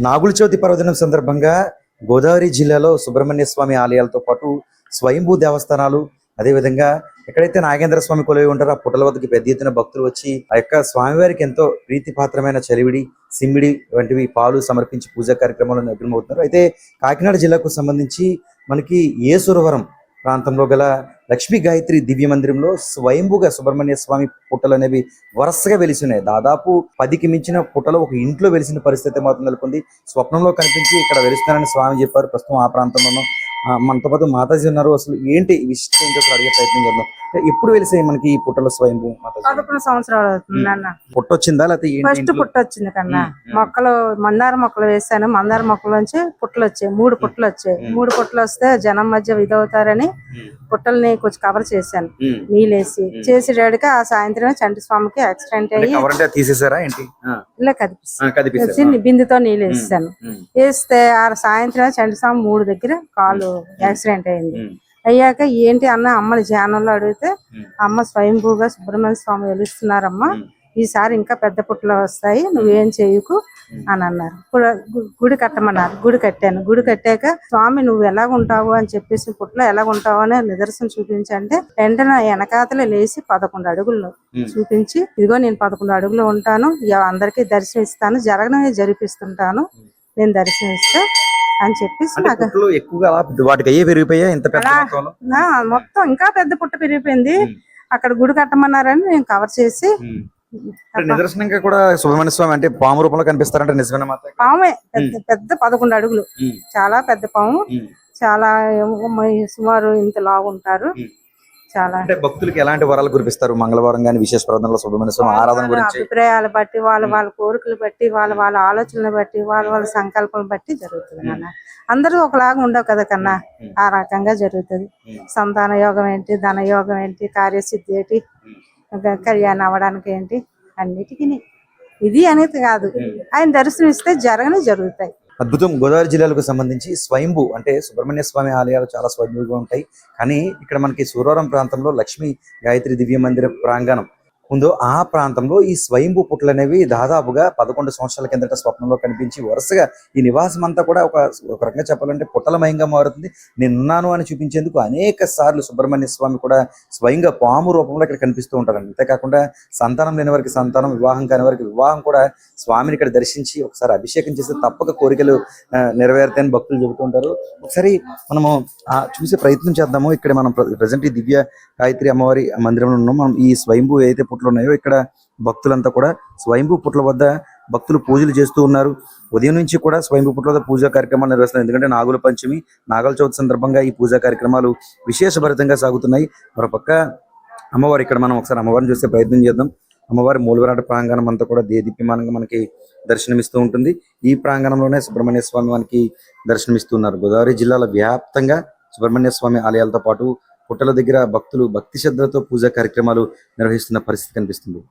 నాగుల చవితి పర్వదినం సందర్భంగా గోదావరి జిల్లాలో సుబ్రహ్మణ్య స్వామి ఆలయాలతో పాటు స్వయంభూ దేవస్థానాలు అదేవిధంగా ఎక్కడైతే నాగేంద్ర స్వామి కొలువై ఉంటారో ఆ పుటల వద్దకు పెద్ద ఎత్తున భక్తులు వచ్చి ఆ యొక్క స్వామివారికి ఎంతో ప్రీతిపాత్రమైన చలివిడి సిమ్మిడి వంటివి పాలు సమర్పించి పూజా కార్యక్రమాలు నిపుణమవుతున్నారు అయితే కాకినాడ జిల్లాకు సంబంధించి మనకి ఏసురవరం ప్రాంతంలో గల లక్ష్మీ గాయత్రి దివ్య మందిరంలో స్వయంభుగా సుబ్రహ్మణ్య స్వామి పుట్టలు అనేవి వరుసగా వెలిసినాయి దాదాపు పదికి మించిన పుట్టలు ఒక ఇంట్లో వెలిసిన పరిస్థితి మాత్రం నెలకొంది. స్వప్నంలో కనిపించి ఇక్కడ వెలుస్తున్నారని స్వామి చెప్పారు. ప్రస్తుతం ఆ ప్రాంతంలోనూ మనతో పాటు మాతాజీ ఉన్నారు. అసలు ఏంటి విషయం ఏంటో అడిగే ప్రయత్నం చేద్దాం. ఎప్పుడు వెలిసాయి మనకి ఈ పుట్టల స్వయంభూ మాతాజీ? పదకొండు సంవత్సరాలు అవుతుంది అన్న పుట్ట వచ్చిందా లేకపోతే ఫస్ట్ ఇంట్లో? పుట్ట వచ్చింది కన్నా. మొక్కలు మందార మొక్కలు వేసాను. మందార మొక్కల నుంచి పుట్టలు వచ్చాయి. మూడు పుట్టలు వచ్చాయి. మూడు పుట్టలు వస్తే జనం మధ్య ఇదవుతారని పుట్టల్ని కొంచెం కవర్ చేశాను. నీళ్ళేసి. చేసేటాడికి ఆ సాయంత్రం చంటి స్వామికి యాక్సిడెంట్ అయ్యి తీసేసారా ఏంటి? ఇలా కదిపిస్తాను. బిందుతో నీళ్ళు వేసాను వేస్తే ఆ సాయంత్రం చంటి స్వామి మూడు దగ్గర కాలు యాక్సిడెంట్ అయింది. అయ్యాక ఏంటి అన్న అమ్మని ధ్యానంలో అడిగితే. అమ్మ స్వయంభూగా సుబ్రహ్మణ్య స్వామి వెలుస్తున్నారమ్మా. ఈసారి ఇంకా పెద్ద పుట్టలు వస్తాయి నువ్వేం చేయకు అని అన్నారు. గుడి కట్టమన్నారు. గుడి కట్టాను. గుడి కట్టాక స్వామి నువ్వు ఎలాగ ఉంటావు? అని చెప్పేసి పుట్టలో ఎలాగ ఉంటావు? అని నిదర్శనం చూపించంటే వెంటనే వెనకాతలే లేచి పదకొండు అడుగుల్లో. చూపించి ఇదిగో నేను పదకొండు అడుగులు ఉంటాను. అందరికీ దర్శనం ఇస్తాను. జరగనమే జరిపిస్తుంటాను. నేను దర్శనం ఇస్తా. అని చెప్పేసి నాకు ఎక్కువగా వాటికి అయ్యే పెరిగిపోయా? ఇంత పెద్ద మొత్తం ఇంకా పెద్ద పుట్ట పెరిగిపోయింది. అక్కడ గుడి కట్టమన్నారని నేను కవర్ చేసి నిదర్శనంగా కూడా సుబ్రహ్మణ్య స్వామి అంటే పాము రూపంలో కనిపిస్తారంటే నిజమైన పామే. పెద్ద పెద్ద పదకొండు అడుగులు. చాలా పెద్ద పాము. చాలా సుమారు ఇంత ఉమ్. చాలా. అంటే భక్తులకి ఎలాంటి వరాలు కురిపిస్తారు? మంగళవారం గాని విశేష ప్రార్థనలో స్వామి ఆరాధన గురించి? అభిప్రాయాలు బట్టి వాళ్ళ వాళ్ళ కోరికలు బట్టి వాళ్ళ వాళ్ళ ఆలోచనలు బట్టి వాళ్ళ వాళ్ళ సంకల్పం బట్టి జరుగుతుంది నాన్న. అందరూ ఒకలాగా ఉండవు కదా కన్నా. ఆ రకంగా జరుగుతుంది. సంతాన యోగం ఏంటి? ధన యోగం ఏంటి? కార్యసిద్ధి ఏంటి? కళ్యాణం అవ్వడానికి ఏంటి? అన్నిటికీ ఇది అనేది కాదు. ఆయన దర్శనం ఇస్తే జరగని జరుగుతాయి. అద్భుతం. గోదావరి జిల్లాలకు సంబంధించి స్వయంభూ అంటే సుబ్రహ్మణ్య స్వామి ఆలయాలు చాలా స్వయంభూగా ఉంటాయి. కానీ ఇక్కడ మనకి సూరవరం ప్రాంతంలో లక్ష్మీ గాయత్రి దివ్య మందిర ప్రాంగణం ఉందో ఆ ప్రాంతంలో ఈ స్వయంభూ పుట్లు అనేవి దాదాపుగా పదకొండు సంవత్సరాల కిందట స్వప్నంలో కనిపించి వరుసగా ఈ నివాసం అంతా కూడా ఒక ఒక రకంగా చెప్పాలంటే పుట్టలమయంగా మారుతుంది. నేనున్నాను అని చూపించేందుకు అనేక సార్లు సుబ్రహ్మణ్య స్వామి కూడా స్వయంగా పాము రూపంలో ఇక్కడ కనిపిస్తూ ఉంటారండి. అంతేకాకుండా సంతానం లేని వారికి సంతానం వివాహం కాని వారికి వివాహం కూడా స్వామిని ఇక్కడ దర్శించి ఒకసారి అభిషేకం చేస్తే తప్పక కోరికలు నెరవేరుతాయని భక్తులు చెబుతూ ఉంటారు. ఒకసారి మనము ఆ చూసే ప్రయత్నం చేద్దాము. ఇక్కడ మనం ప్రజెంట్ ఈ దివ్య గాయత్రి అమ్మవారి మందిరంలో ఉన్నాం. మనం ఈ స్వయంభూ ఏదైతే పుట్లు ఉన్నాయో ఇక్కడ భక్తులంతా కూడా స్వయంభూ పుట్ల వద్ద భక్తులు పూజలు చేస్తూ ఉన్నారు. ఉదయం నుంచి కూడా స్వయంభూ పుట్ల వద్ద పూజా కార్యక్రమాలు నిర్వహిస్తున్నారు. ఎందుకంటే నాగుల పంచమి నాగల చవితి సందర్భంగా ఈ పూజా కార్యక్రమాలు విశేషభరితంగా సాగుతున్నాయి. మరోపక్క అమ్మవారు ఇక్కడ మనం ఒకసారి అమ్మవారిని చూసే ప్రయత్నం చేద్దాం. అమ్మవారి మూలవరాట ప్రాంగణం అంతా కూడా దేదీప్యమానంగా మనకి దర్శనమిస్తూ ఉంటుంది. ఈ ప్రాంగణంలోనే సుబ్రహ్మణ్య స్వామి మనకి దర్శనమిస్తున్నారు గోదావరి జిల్లాల వ్యాప్తంగా సుబ్రహ్మణ్య స్వామి ఆలయాలతో పాటు పుట్టల దగ్గర భక్తులు భక్తి శ్రద్ధలతో పూజా కార్యక్రమాలు నిర్వహిస్తున్న పరిస్థితి కనిపిస్తుంది.